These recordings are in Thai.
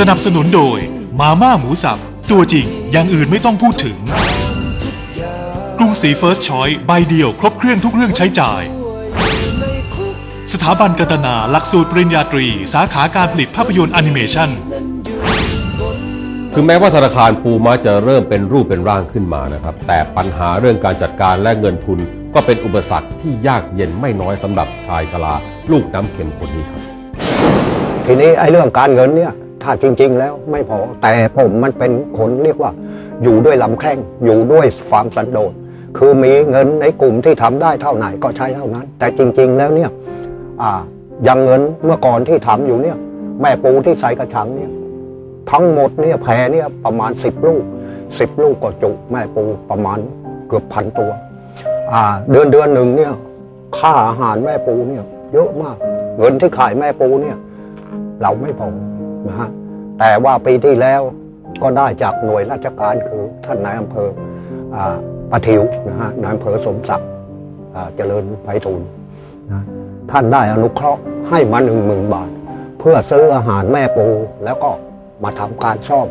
สนับสนุนโดยมาม่าหมูสับ ตัวจริงอย่างอื่นไม่ต้องพูดถึง กรุงศรีเฟิร์สชอยใบเดียวครบเครื่องทุกเรื่องใช้จ่าย สถาบันกัตนาหลักสูตรปริญญาตรี สาขาการผลิตภาพยนตร์แอนิเมชันคือแม้ว่าธนาคารปูม้าจะเริ่มเป็นรูปเป็นร่างขึ้นมานะครับ แต่ปัญหาเรื่องการจัดการและเงินทุน ก็เป็นอุปสรรคที่ยากเย็นไม่น้อยสำหรับชายชราลูกน้ำเค็มคนนี้ครับ ทีนี้ไอ้เรื่องการเงินเนี่ย ถ้าจริง ๆ แล้วไม่พอแต่ผมมันเป็นคนเรียกว่า อยู่ด้วยลำแข้งอยู่ด้วยความสันโดษคือมีเงินในกลุ่มที่ทำได้เท่าไหนก็ใช้เท่านั้น แต่จริง ๆ แล้วเนี่ยอย่างเงินเมื่อก่อนที่ทำอยู่เนี่ยแม่ปูที่ใส่กระชังเนี่ยทั้งหมดเนี่ยแพเนี่ยประมาณ 10 ลูก 10 ลูกก็จุแม่ปูประมาณเกือบพันตัวเดือนเดือนหนึ่งเนี่ยค่าอาหารแม่ปูเนี่ยเยอะมาก เงินที่ขายแม่ปูเนี่ยเราไม่พอ นะฮะแต่ว่าปีที่แล้วก็ได้จากหน่วยราชการคือท่านนายอำเภออ่าปะทิวนะฮะนายอำเภอสมศักดิ์เจริญไพฑูรย์นะท่านได้อนุเคราะห์ให้มาหนึ่งหมื่นบาท เพื่อซื้ออาหารแม่ปูแล้วก็มาทำการซ่อม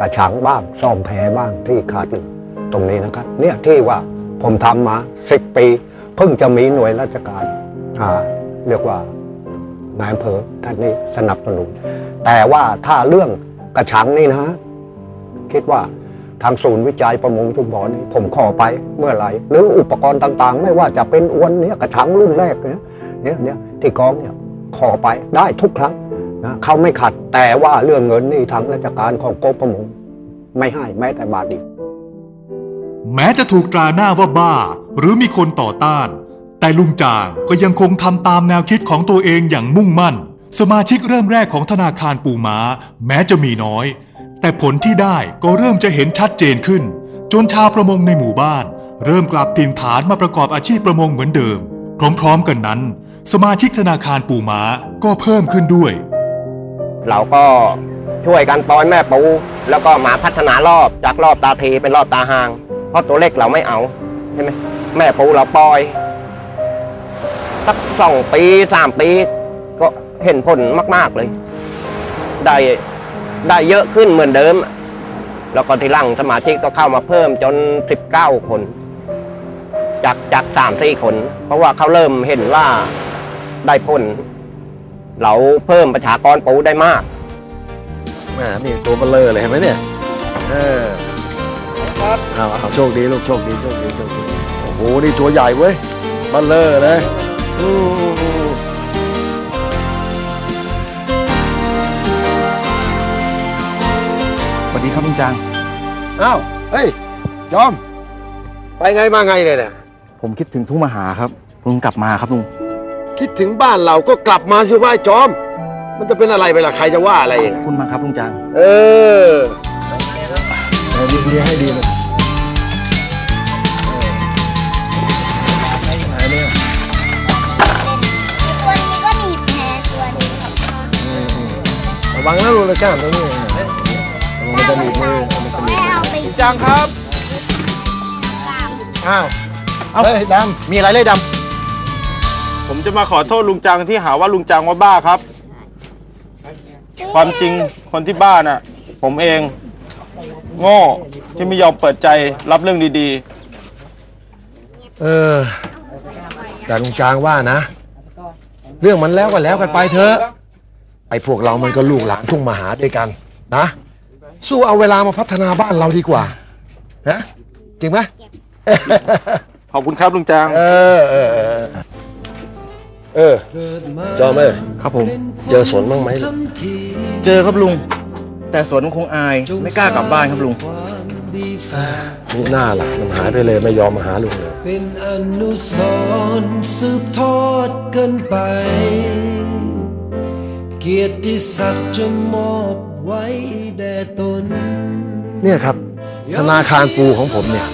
กระชังบ้างซ่อมแพรบ้างที่ขาดเหลือตรงนี้นะครับ เนี่ยที่ว่าผมทำมาสิบปีเพิ่งจะมีหน่วยราชการเรียกว่านายอำเภอท่านนี้สนับสนุน แต่ว่าถ้าเรื่องกระชังนี่นะ คิดว่าทางศูนย์วิจัยประมงชุมพรนี่ผมขอไปเมื่อไหร่หรืออุปกรณ์ต่างๆ ไม่ว่าจะเป็นอวนเนี้ยกระชังรุ่นแรกเนี่ยเนี่ยเนี่ยที่กองเนี่ยขอไปได้ทุกครั้งนะเขาไม่ขัดแต่ว่าเรื่องเงินนี่ทางราชการของกรมประมงไม่ให้แม้แต่บาทเดียวแม้จะถูกตราหน้าว่าบ้า หรือมีคนต่อต้าน แต่ลุงจางก็ยังคงทำตามแนวคิดของตัวเองอย่างมุ่งมั่น สมาชิกเริ่มแรกของธนาคารปูม้า แม้จะมีน้อย แต่ผลที่ได้ก็เริ่มจะเห็นชัดเจนขึ้น จนชาวประมงในหมู่บ้าน เริ่มกลับถิ่นฐานมาประกอบอาชีพประมงเหมือนเดิม พร้อมๆกันนั้น สมาชิกธนาคารปูม้าก็เพิ่มขึ้นด้วย เราก็ช่วยกันปล่อยแม่ปู แล้วก็มาพัฒนารอบจากรอบตาทีเป็นรอบตาหาง เพราะตัวเล็กเราไม่เอาใช่ไหมแม่ปูเราปล่อยสักสองปีสามปี เห็นผลมากๆเลย ได้ได้เยอะขึ้นเหมือนเดิม แล้วก็ทีหลังสมาชิกก็เข้ามาเพิ่มจน 19 คน จากจากสามสี่คน เพราะว่าเขาเริ่มเห็นว่าได้ผลเราเพิ่มประชากรปูได้มากแหมนี่ตัวเบลเลอร์เลยเห็นไหมเนี่ยเออครับเอาเอาโชคดีลูกโชคดีโชคดีโชคดีโอ้โหนี่ตัวใหญ่เว้ยเบลเลอร์เลยอืม ดีครับลุงจาง อ้าวเฮ้ยจอม ไปไงมาไงเลยเนี่ยผมคิดถึงทุ่งมหาครับลุงกลับมาครับลุงคิดถึงบ้านเราก็กลับมาสิว่าไอ้จอม มันจะเป็นอะไรไปล่ะใครจะว่าอะไรเองขอบคุณมากครับลุงจาง เออเอาดีดีให้ดีเลยไหนเนี่ยตัวนี้ก็หนีบแพ้ตัวนี้ครับพ่อระวังนะลูกเลยก้ามตรงนี้ระวัง มันจะหนีบมือมันจะหนีบแม่เอาไปจางครับอ้าวเอ้าเฮ้ยดมีอะไรเลยดผมจะมาขอโทษลุงจังที่หาว่าลุงจังว่าบ้าครับ ความจริงคนที่บ้าน่ะ ผมเอง โง่ที่ไม่ยอมเปิดใจรับเรื่องดีำเออ แต่ลุงจางว่านะ เรื่องมันแล้วก็แล้วกันไปเถอะ ไอ้พวกเรามันก็ลูกหลานทุ่งมาหาด้วยกัน นะ สู้เอาเวลามาพัฒนาบ้านเราดีกว่านะจริงไหมๆขอบคุณครับลุงจังเออเออเออเออจอมเอ้ยำครับผม เจอสนบ้างไหมลูกเจอครับลุง แต่สนคงอายไม่กล้ากลับบ้านครับลุงนี่หน้าล่ะมันหายไปเลยไม่ยอมมาหาลุงเลยเป็นอนุสรณ์สืบทอดกันไป เกียรติศักดิ์จะมอบ ไว้แด่ตน เนี่ยครับธนาคารปูของผมเนี่ย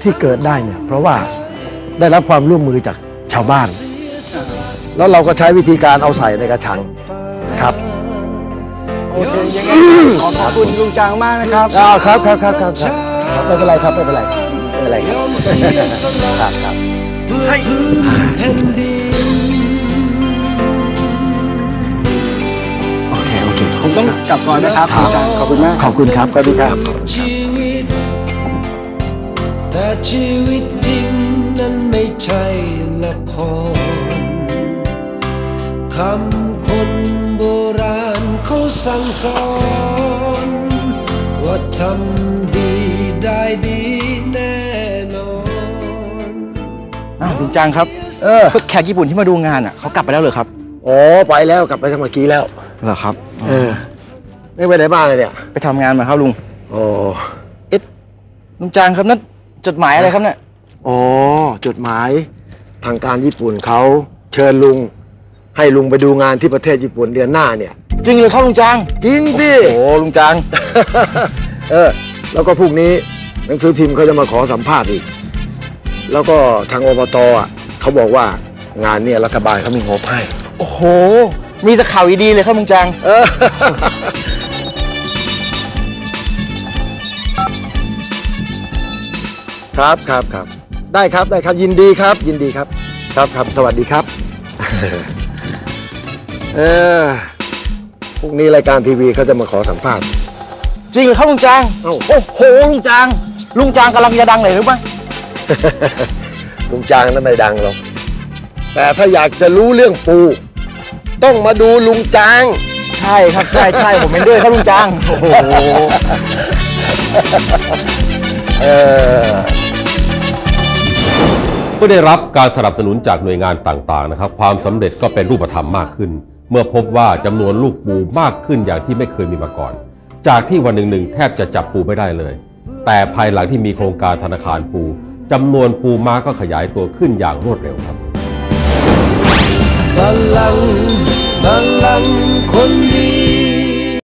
ที่เกิดได้เนี่ยเพราะว่าได้รับความร่วมมือจากชาวบ้าน แล้วเราก็ใช้วิธีการเอาใส่ในกระชังนะครับโอเคยังไงขอขอบคุณลุงจางมากนะครับอ่าครับครับครับครับครับครับไม่เป็นไรครับไม่เป็นไรครับไม่เป็นไรคยรับอมเสียสละครับครับเพื่ ต้องกลับลับก่อนนะครับลุงจางขอบคุณมากขอบคุณครับสวัสดีครับชีวิตแต่ชีวิตจริงนั้นไม่ใช่ละครคำคนโบราณเขาสั่งสอน ว่าทำดีได้ดีแน่นอนอ้าวลุงจางครับ เออพวกแขกญี่ปุ่นที่มาดูงานอะเขากลับไปแล้วเหรอครับโอ้ไปแล้วกลับไปทำเมื่อกี้แล้วเหรอครับ เออ ไม่ไปไหนบ้างเลยเนี่ยไปทำงานมาครับลุงโอ้ลุงจางครับนั่นจดหมายอะไรครับเนี่ยอ๋อจดหมายทางการญี่ปุ่นเขาเชิญลุง ให้ลุงไปดูงานที่ประเทศญี่ปุ่นเดือนหน้าเนี่ย จริงเลยครับลุงจางจริงสิโอ้ลุงจางเออแล้วก็พรุ่งนี้หนังสือพิมพ์เขาจะมาขอสัมภาษณ์อีก แล้วก็ทางอบตอะเขาบอกว่างานเนี่ยรัฐบาลเขามีงบให้ โอ้โห มีแต่ข่าวดีๆเลยครับลุงจางเออ ครับครับครับได้ครับได้ครับยินดีครับ ยินดีครับ ครับครับสวัสดีครับ เออพรุ่งนี้รายการทีวีเขาจะมาขอสัมภาษณ์ จริงเลยครับลุงจางเอ้า โอ้โหลุงจางลุงจางกำลังจะดังเลยหรือเปล่าลุงจางนั้นไม่ดังหรอกแต่ถ้าอยากจะรู้เรื่องปู ต้องมาดูลุงจาง ใช่ครับใช่ใช่ผมเป็นด้วยครับลุงจางโอ้โห เมื่อได้รับการสนับสนุนจากหน่วยงานต่างๆนะครับ ความสำเร็จก็เป็นรูปธรรมมากขึ้น เมื่อพบว่าจำนวนลูกปูมากขึ้นอย่างที่ไม่เคยมีมาก่อน จากที่วันหนึ่งๆแทบจะจับปูไม่ได้เลย แต่ภายหลังที่มีโครงการธนาคารปูจำนวนปูม้าก็ขยายตัวขึ้นอย่างรวดเร็วครับบัลลังบัลลังคนดี